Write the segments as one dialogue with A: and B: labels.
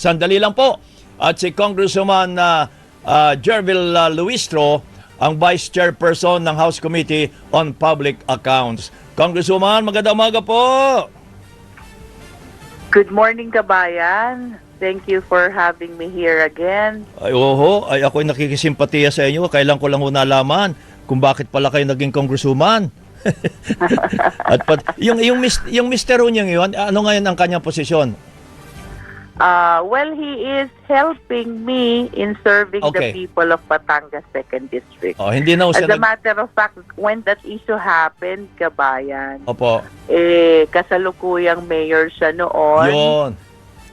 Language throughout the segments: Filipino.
A: Sandali lang po. At si Congresswoman uh, uh, Jervil uh, Luistro, ang Vice Chairperson ng House Committee on Public Accounts. Congresswoman, magandang umaga po.
B: Good morning, kabayan. Thank you for having me here again.
A: Ay, oho, ay ako'y nakikisimpatiya sa inyo. Kailan ko lang ho nalaman kung bakit pala kayo naging congresswoman. At pat, yung, yung, mis, yung mister ho niyang yun, ano ngayon ang kanyang posisyon?
B: Uh, well, he is helping me in serving
A: Okay.
B: the people of Batangas 2nd District.
A: Oh, hindi na ho
B: As
A: siya
B: a
A: nag...
B: matter of fact, when that issue happened, kabayan,
A: Opo,
B: eh, kasalukuyang mayor siya noon
A: yun.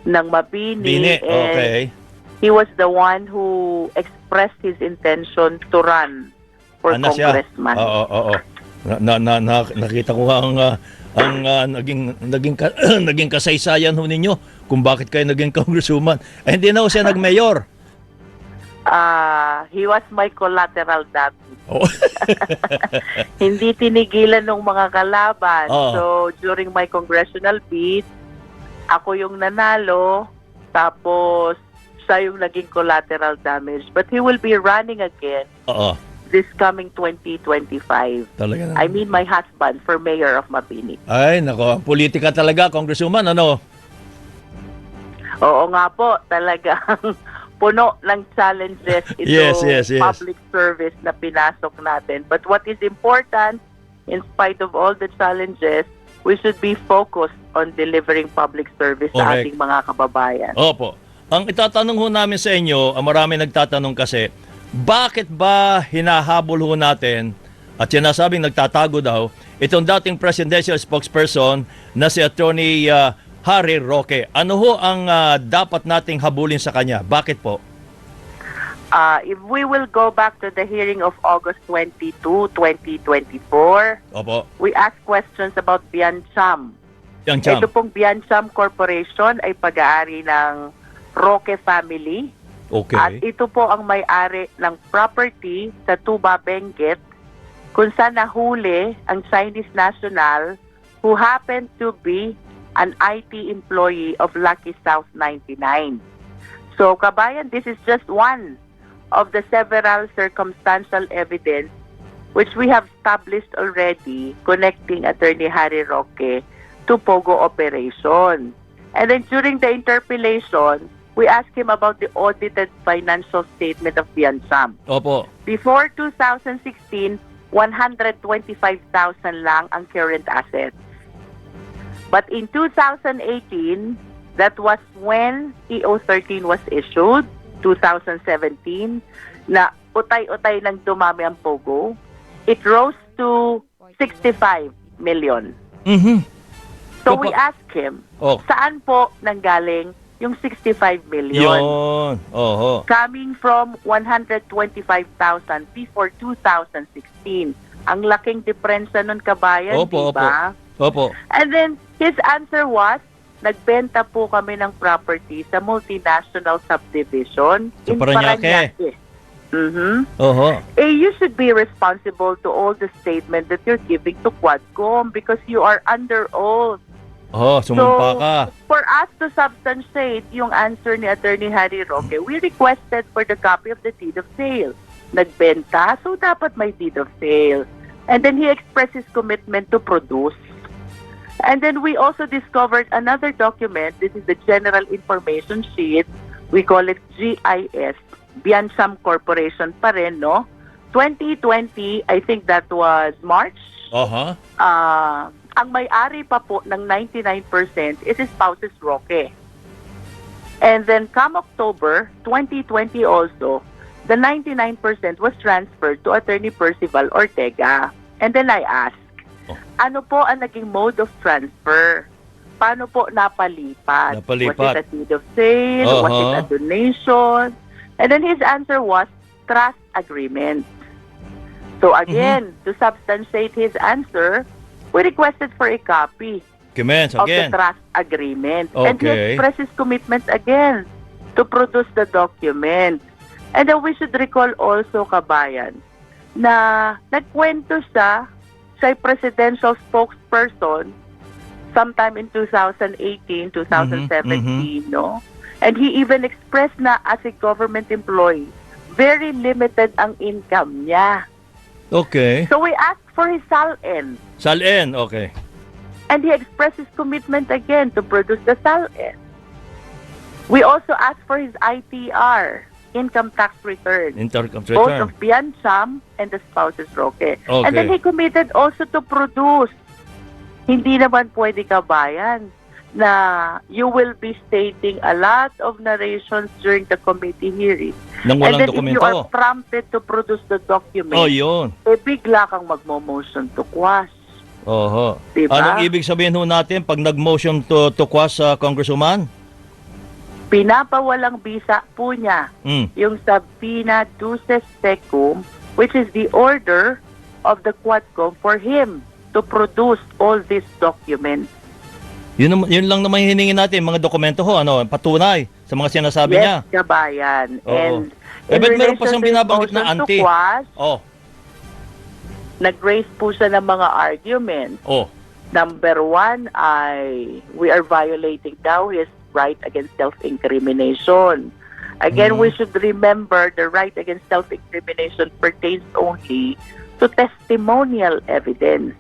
B: ng Mabini.
A: Bini,
B: and
A: okay.
B: He was the one who expressed his intention to run for
A: Ano siya?
B: congressman.
A: Oo, oo, oo. Na, na, na, na- nakita ko ang ah, ang ah, naging naging ka- naging kasaysayan ho ninyo kung bakit kayo naging congresswoman. Eh, hindi na ho siya nag-mayor.
B: Ah, he was my collateral damage.
A: Oh.
B: hindi tinigilan ng mga kalaban.
A: Oo.
B: So, during my congressional bid, ako yung nanalo, tapos siya yung naging collateral damage. But he will be running again
A: Oo.
B: This coming 2025.
A: Talaga na.
B: I mean, my husband for mayor of Mabini.
A: Ay, nako, politika talaga, congresswoman, ano?
B: Oo nga po, talagang puno ng challenges ito
A: Yes, yes, yes.
B: public service na pinasok natin. But what is important, in spite of all the challenges, we should be focused on delivering public service sa
A: Correct.
B: ating mga kababayan.
A: Opo. Ang itatanong ho namin sa inyo, ang marami nagtatanong kasi, bakit ba hinahabol ho natin at sinasabing nagtatago daw itong dating presidential spokesperson na si Attorney ah, Harry Roque? Ano ho ang ah, dapat nating habulin sa kanya? Bakit po?
B: Uh, if we will go back to the hearing of August 22, 2024,
A: Opo.
B: we asked questions about Biancham.
A: Yang Cham.
B: Ito pong Biancham Corporation ay pag-aari ng Roque family. At
A: Okay.
B: ito po ang may-ari ng property sa Tuba Benguet kung saan nahuli ang Chinese national who happened to be an IT employee of Lucky South 99. So, kabayan, this is just one of the several circumstantial evidence which we have established already connecting Attorney Harry Roque to Pogo operation. And then during the interpellation, we asked him about the audited financial statement of Biansam.
A: Opo.
B: Before 2016, 125,000 lang ang current assets. But in 2018, that was when EO13 was issued, 2017, na utay-utay nang dumami ang Pogo. It rose to 65 million.
A: Mhm.
B: So
A: Opo.
B: we asked him,
A: Oh.
B: saan po nanggaling yung 65 million?
A: Yun. Oho.
B: coming from 125,000 before 2016. Ang laking diferensya nun kabayan,
A: Opo,
B: di ba?
A: Opo.
B: And then his answer was, nagbenta po kami ng property sa multinational subdivision
A: Sa
B: in
A: Parañaque.
B: Parañaque. Mhm.
A: Oho.
B: Eh, you should be responsible to all the statement that you're giving to Quadcom because you are under oath.
A: Oh, sumumpa
B: So,
A: ka.
B: for us to substantiate yung answer ni Attorney Harry Roque, we requested for the copy of the deed of sale. Nagbenta, so dapat may deed of sale. And then he expressed his commitment to produce. And then we also discovered another document. This is the General Information Sheet. We call it GIS, Biansam Corporation pa rin, no? 2020, I think that was March.
A: Aha.
B: Ah, ang may-ari pa po ng 99% is Spouses Roque. And then come October 2020 also, the 99% was transferred to Attorney Percival Ortega. And then I asked,
A: Oh.
B: ano po ang naging mode of transfer? Paano po napalipat?
A: Napalipat.
B: Was it a deed of sale? Was it a
A: Uh-huh.
B: donation? And then his answer was trust agreement. So again,
A: Mm-hmm.
B: to substantiate his answer, we requested for a copy
A: Commence
B: of
A: again.
B: the trust agreement. And he
A: Okay.
B: his commitment again to produce the document. And then we should recall also, kabayan, na nagkwento siya, siya presidential spokesperson sometime in 2018, 2017, no? And he even expressed na as a government employee, very limited ang income niya.
A: Okay.
B: So we asked for his SALN.
A: Salen, okay.
B: And he expressed his commitment again to produce the SALN. We also asked for his ITR, income tax return.
A: Income
B: both
A: return.
B: of Bian Cham and the spouses Roque. And then
A: Okay.
B: he committed also to produce. Hindi naman pwede kabayan na you will be stating a lot of narrations during the committee hearing.
A: Nang
B: and
A: walang
B: then if you
A: dokumento.
B: are prompted to produce the document,
A: Oh, yun.
B: eh bigla kang magmo-motion to quash.
A: Oho.
B: Diba?
A: Anong ibig sabihin ho natin pag nag-motion to, to quash sa congresswoman?
B: Pinapawalang bisa po niya
A: Mm.
B: yung Sabina Duces Secum, which is the order of the Quadcom for him to produce all these documents.
A: Yun, yun lang naman hiningin natin, mga dokumento ho, ano, patunay sa mga sinasabi niya.
B: yes, kabayan.
A: Oo.
B: And
A: Eh, ba't meron pa siyang binabanggit na anti?
B: quash,
A: Oh,
B: nag-raise po siya ng mga arguments.
A: oh.
B: Number one ay we are violating daw his right against self-incrimination. Again,
A: Mm.
B: we should remember the right against self-incrimination pertains only to testimonial evidence.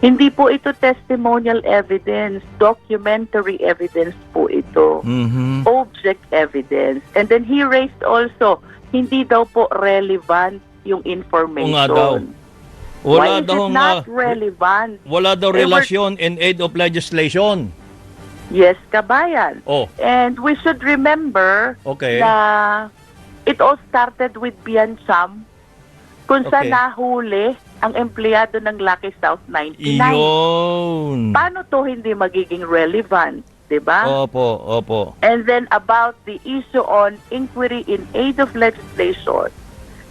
B: Hindi po ito testimonial evidence, documentary evidence po ito.
A: Mhm.
B: object evidence. And then he raised also, hindi daw po relevant yung information.
A: Oo nga daw.
B: Why
A: Wala
B: is
A: daw
B: it not relevant?
A: wala daw
B: we're-
A: relasyon in aid of legislation.
B: Yes, kabayan.
A: Oh,
B: And we should remember
A: okay.
B: na it all started with Bian Cham kung saan
A: Okay.
B: nahuli ang empleyado ng Lucky South 99.
A: Iyon.
B: Paano to hindi magiging relevant? 'di ba?
A: Opo, opo.
B: And then about the issue on inquiry in aid of legislation,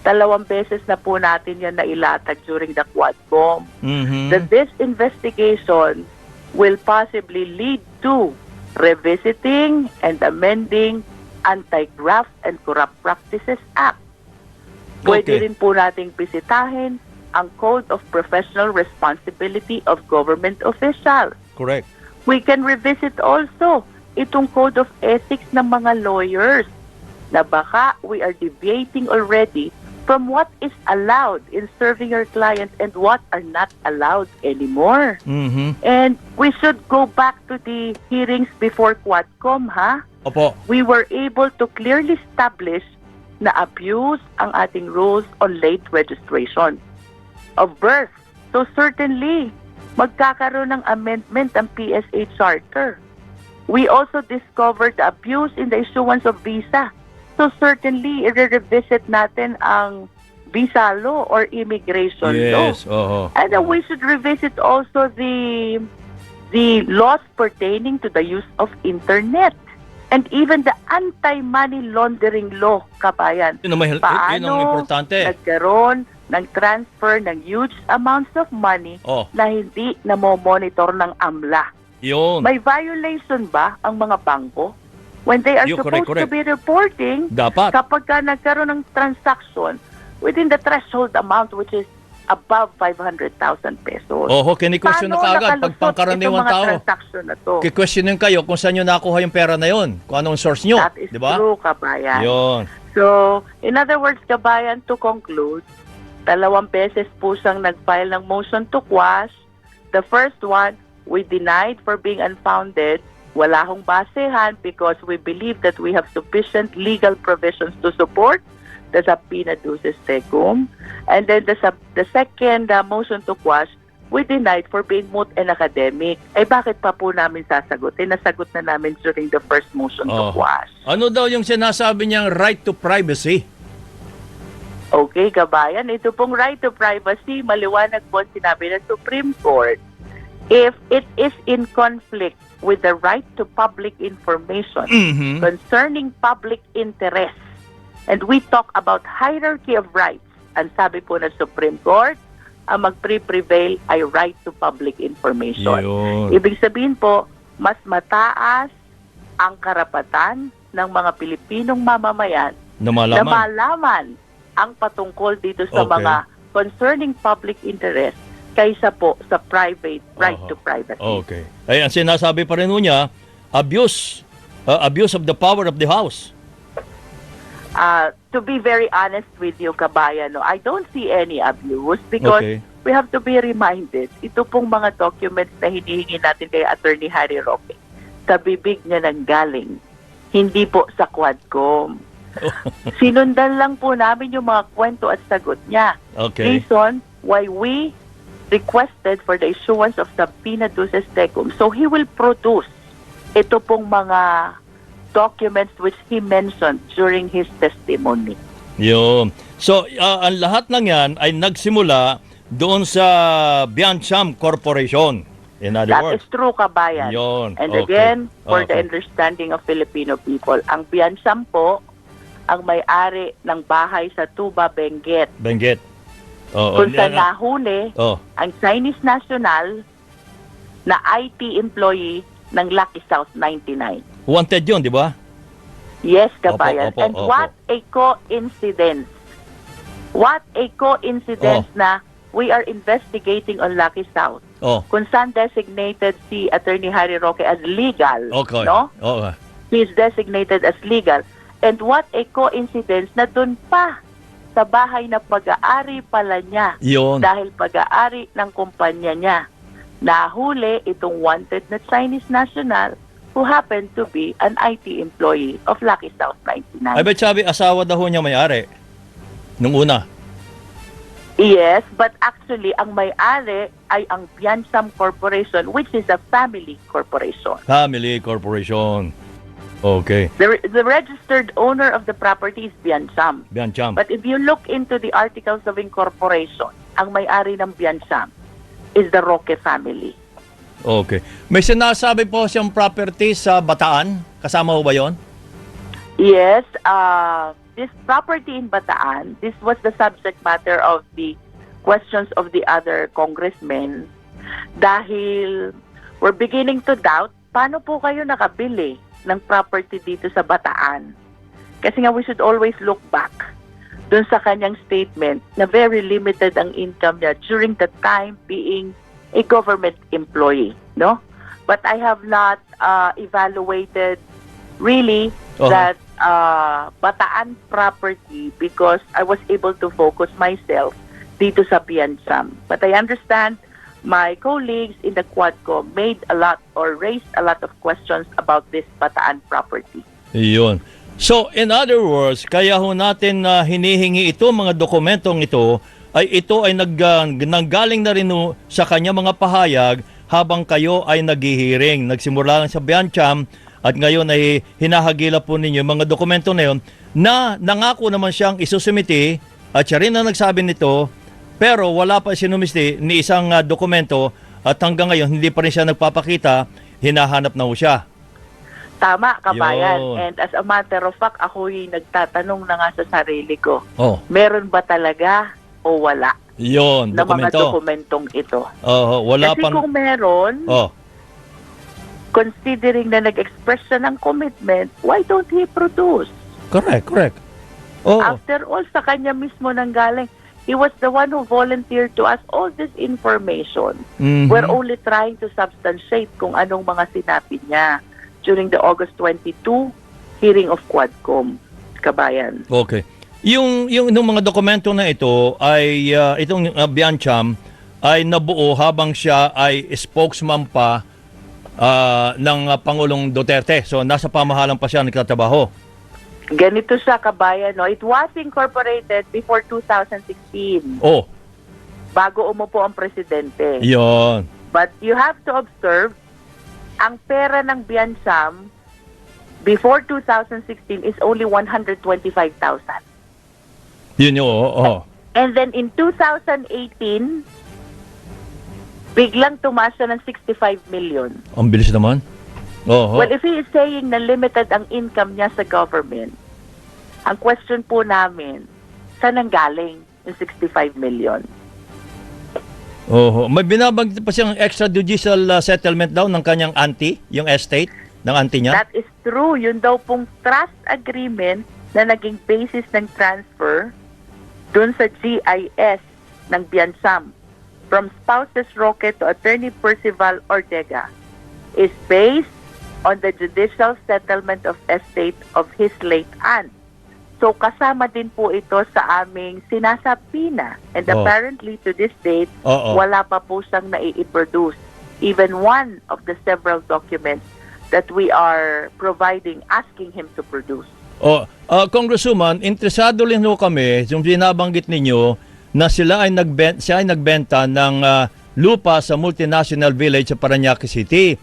B: dalawang beses na po natin yan nailatag during the Quadcom.
A: Mhm.
B: That this investigation will possibly lead to revisiting and amending Anti-Graft and Corrupt Practices Act. Pwede
A: Okay.
B: rin po nating bisitahin ang Code of Professional Responsibility of Government Officials
A: Correct.
B: we can revisit also itong code of ethics ng mga lawyers na baka we are deviating already from what is allowed in serving your client and what are not allowed anymore.
A: Mhm.
B: And we should go back to the hearings before Quadcom, ha?
A: Opo.
B: We were able to clearly establish na abuse ang ating rules on late registration of birth. So certainly, magkakaroon ng amendment ang PSA Charter. We also discovered abuse in the issuance of visa. So certainly, i-revisit natin ang visa law or immigration law.
A: Yes, oho.
B: And then we should revisit also the the laws pertaining to the use of internet and even the anti-money laundering law, kabayan.
A: Yun ang, mahal-
B: Paano
A: yun ang importante.
B: Nagkaroon ng transfer ng huge amounts of money
A: Oh,
B: na hindi namomonitor ng AMLA.
A: yun.
B: May violation ba ang mga bangko? When they are supposed
A: correct, correct.
B: to be reporting
A: Dapat.
B: kapag ka nagkaroon ng transaction within the threshold amount which is above 500,000 pesos.
A: Oho, kini-question na kaagad pag pangkaraniwang tao.
B: transaction na to?
A: Kayo kung saan nyo nakuha yung pera na yon, kung anong source nyo,
B: That is
A: di ba?
B: true, kabayan.
A: Yun.
B: So, in other words, kabayan, to conclude, dalawang beses po siyang nag-file ng motion to quash. The first one, we denied for being unfounded. Wala hong basehan because we believe that we have sufficient legal provisions to support the subpoena duces tecum. And then the, sub- the second uh, motion to quash, we denied for being moot and academic. Eh bakit pa po namin sasagutin? Nasagot na namin during the first motion
A: Oh.
B: to quash.
A: Ano daw yung sinasabi niyang right to privacy?
B: Okay, kabayan, ito pong right to privacy, maliwanag po sinabi ng Supreme Court. If it is in conflict with the right to public information
A: Mhm.
B: concerning public interest, and we talk about hierarchy of rights, ang sabi po ng Supreme Court, ang mag-pre-prevail ay right to public information.
A: Yun.
B: Ibig sabihin po, mas mataas ang karapatan ng mga Pilipinong mamamayan
A: Na
B: na
A: malaman.
B: malaman ang patungkol dito sa
A: Okay.
B: mga concerning public interest kaysa po sa private right
A: Oho.
B: to privacy.
A: Okay. Ay, ang sinasabi pa rin niya, abuse uh, abuse of the power of the House.
B: Uh, to be very honest with you, kabayan, no, I don't see any abuse because
A: Okay.
B: we have to be reminded, ito pong mga documents na hinihingi natin kay Attorney Harry Roque, sa bibig niya nang galing, hindi po sa Quadcom. Sinundan lang po namin yung mga kwento at sagot niya.
A: Okay.
B: Reason why we requested for the issuance of subpoena duces tecum. So he will produce ito pong mga documents which he mentioned during his testimony.
A: Yun. So, uh, ang lahat ng yan ay nagsimula doon sa Biancham Corporation. In other
B: That
A: words.
B: is true, kabayan.
A: Yun.
B: And
A: Okay.
B: again, for the
A: Okay.
B: understanding of Filipino people, ang Biansam po ang may-ari ng bahay sa Tuba, Benguet.
A: Benguet. Oo.
B: Kung sa nahuli,
A: Oh.
B: ang Chinese national na IT employee ng Lucky South 99.
A: Wanted yun, di ba?
B: Yes, kabayan.
A: Opo, opo,
B: And
A: opo.
B: what a coincidence. What a coincidence
A: Oh.
B: na we are investigating on Lucky South.
A: Oh.
B: Kung saan designated si Attorney Harry Roque as legal.
A: Okay.
B: No?
A: Oo.
B: He is designated as legal. And what a coincidence na doon pa sa bahay na pag-aari pala niya
A: Yun.
B: dahil pag-aari ng kumpanya niya. Nahuli itong wanted na Chinese national who happened to be an IT employee of Lucky South 99.
A: Ay, bet sabi, asawa daw niya may-ari. Nung una.
B: Yes, but actually ang may-ari ay ang Biansam Corporation which is a family corporation.
A: Family Corporation. Okay.
B: The, the registered owner of the property is Biansam.
A: Biancham.
B: But if you look into the articles of incorporation, ang may-ari ng Biansam is the Roque family.
A: Okay. May sinasabi po siyang property sa Bataan. Kasama ho ba yon?
B: Yes, uh, this property in Bataan, this was the subject matter of the questions of the other congressmen dahil we're beginning to doubt paano po kayo nakabili ng property dito sa Bataan. Kasi nga we should always look back dun sa kanyang statement na very limited ang income niya during the time being a government employee, no? But I have not uh, evaluated really
A: Uh-huh.
B: that uh, Bataan property because I was able to focus myself dito sa Piansam. But I understand my colleagues in the Quadco made a lot or raised a lot of questions about this Bataan property.
A: Yun. So, in other words, kaya ho natin na hinihingi ito, mga dokumentong ito, ay ito ay nag, ah, nanggaling na rin sa kanya mga pahayag habang kayo ay naghihiring. Nagsimula lang sa Biancham at ngayon ay hinahagila po ninyo mga dokumento na yun na nangako naman siyang isusumiti at siya rin ang nagsabi nito pero wala pa sinumiti ni isang ah, dokumento at hanggang ngayon hindi pa rin siya nagpapakita, hinahanap na ho siya.
B: Tama, kabayan.
A: Yun.
B: And as a matter of fact, ako yung nagtatanong na nga sa sarili ko,
A: Oh,
B: meron ba talaga o wala
A: yon
B: na mga
A: dokumento.
B: dokumentong ito?
A: Oo, wala
B: Kasi
A: pa.
B: kung meron,
A: Oh,
B: considering na nag-express siya ng commitment, why don't he produce?
A: correct, correct. Oo.
B: After all, sa kanya mismo nang galing. He was the one who volunteered to us all this information.
A: Mhm.
B: We're only trying to substantiate kung anong mga sinabi niya during the August 22 hearing of Quadcom, kabayan.
A: Okay. Yung yung nung mga dokumento na ito ay ah, itong uh, Biancham ay nabuo habang siya ay spokesman pa ah, ng ah, Pangulong Duterte. So nasa pamahalang pa siya nagtatrabaho.
B: Ganito siya, kabayan. No? It was incorporated before 2016,
A: Oh,
B: bago umupo ang presidente.
A: yon.
B: But you have to observe, ang pera ng Biansam before 2016 is only 125,000.
A: Yun yung, oo. oo.
B: And then in 2018, biglang tumaas siya ng 65 million.
A: Ang bilis naman. Oo.
B: Well, if he is saying na limited ang income niya sa government, ang question po namin, saan ang galing yung 65 million?
A: Oo. May binabanggit pa siyang extrajudicial uh, settlement daw ng kanyang auntie, yung estate ng auntie niya.
B: That is true. Yun daw pong trust agreement na naging basis ng transfer dun sa GIS ng Biansam from spouses Roque to attorney Percival Ortega is based on the judicial settlement of estate of his late aunt. So kasama din po ito sa aming sinasabina. And
A: Oh.
B: apparently to this date,
A: Oo.
B: wala pa po siyang nai-produce. Even one of the several documents that we are providing, asking him to produce.
A: Oh, ah, Congresswoman, interesado rin ho kami yung binabanggit ninyo na sila ay nagbenta, siya ay nagbenta ng ah, lupa sa multinational village sa Paranaque City.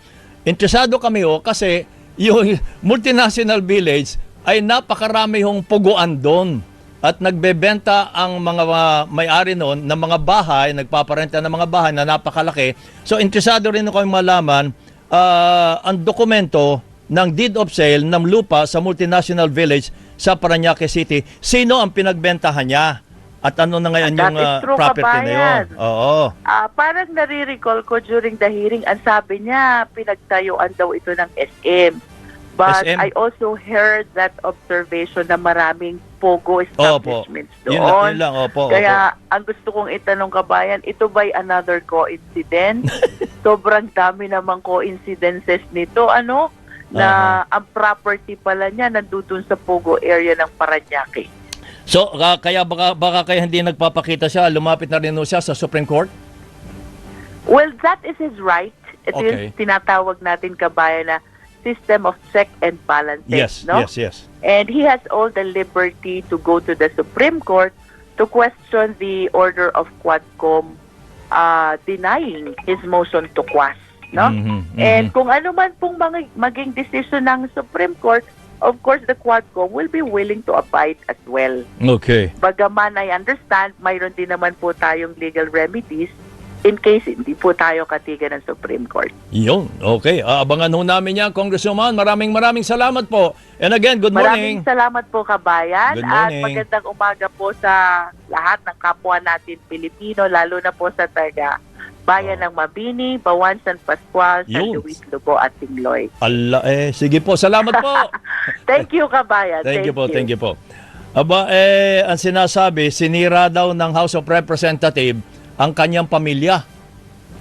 A: Interesado kami ho kasi yung multinational village ay napakarami hong puguan doon at nagbebenta ang mga may-ari noon ng mga bahay, nagpaparenta ng mga bahay na napakalaki. So interesado rin ako malaman ah, ang dokumento ng deed of sale ng lupa sa multinational village sa Paranaque City. Sino ang pinagbentahan niya? At ano na ngayon
B: That
A: yung
B: is
A: ah,
B: true,
A: property na yun?
B: kabayan.
A: Oo.
B: Ah, parang nare-recall ko during the hearing, ang sabi niya, pinagtayuan daw ito ng SM. But
A: SM?
B: I also heard that observation na maraming pogo
A: Opo.
B: establishments
A: Yun, lang-
B: doon.
A: yun lang, opo.
B: Kaya ang gusto kong itanong kabayan, ito ba'y another coincidence? Sobrang dami namang coincidences nito, ano? Na ang property pala niya nandun sa Pogo area ng Paranaque.
A: So, ka- kaya baka, baka kaya hindi nagpapakita siya, lumapit na rin siya sa Supreme Court?
B: Well, that is his right. Ito
A: Okay.
B: yung tinatawag natin kabayan na system of check and balances,
A: Yes,
B: no?
A: yes, yes.
B: And he has all the liberty to go to the Supreme Court to question the order of Quadcom uh, denying his motion to quash, no?
A: Mhm, mhm.
B: And kung ano man pong mga, maging decision ng Supreme Court, of course the Quadcom will be willing to abide as well.
A: Okay.
B: Bagaman I understand, mayroon din naman po tayong legal remedies in case hindi po tayo katigan ng Supreme Court.
A: Yun, okay. Aabangan ho namin yan, Congresswoman. Maraming maraming salamat po. And again, good morning.
B: Maraming salamat po kabayan
A: Good
B: at
A: morning.
B: magandang umaga po sa lahat ng kapwa natin Pilipino, lalo na po sa taga bayan ng Mabini, Bawan, San Pascual, San
A: Yun.
B: Luis Lugo at Tingloy.
A: Allah, eh, sige po. Salamat po.
B: Thank you kabayan.
A: Thank you po, thank you po. Aba, eh, ang sinasabi, sinira daw ng House of Representative ang kanyang pamilya.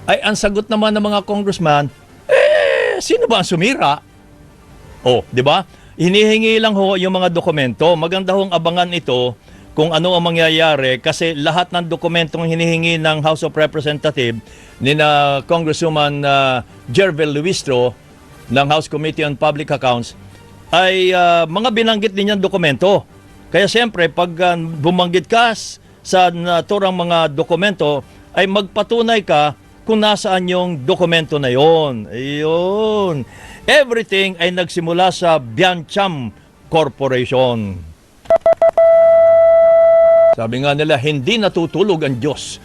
A: Ay, ang sagot naman ng mga congressman, eh, sino ba ang sumira? Oh, di ba? Hinihingi lang ho yung mga dokumento. Maganda hong abangan ito kung ano ang mangyayari kasi lahat ng dokumentong hinihingi ng House of Representative ni na Congresswoman uh, Jervel Luistro ng House Committee on Public Accounts ay ah, mga binanggit din yung dokumento. Kaya siyempre, pag ah, bumanggit ka sa naturang mga dokumento, ay magpatunay ka kung nasaan yung dokumento na yon. Ayun. Everything ay nagsimula sa Biancham Corporation. Sabi nga nila, hindi natutulog ang Diyos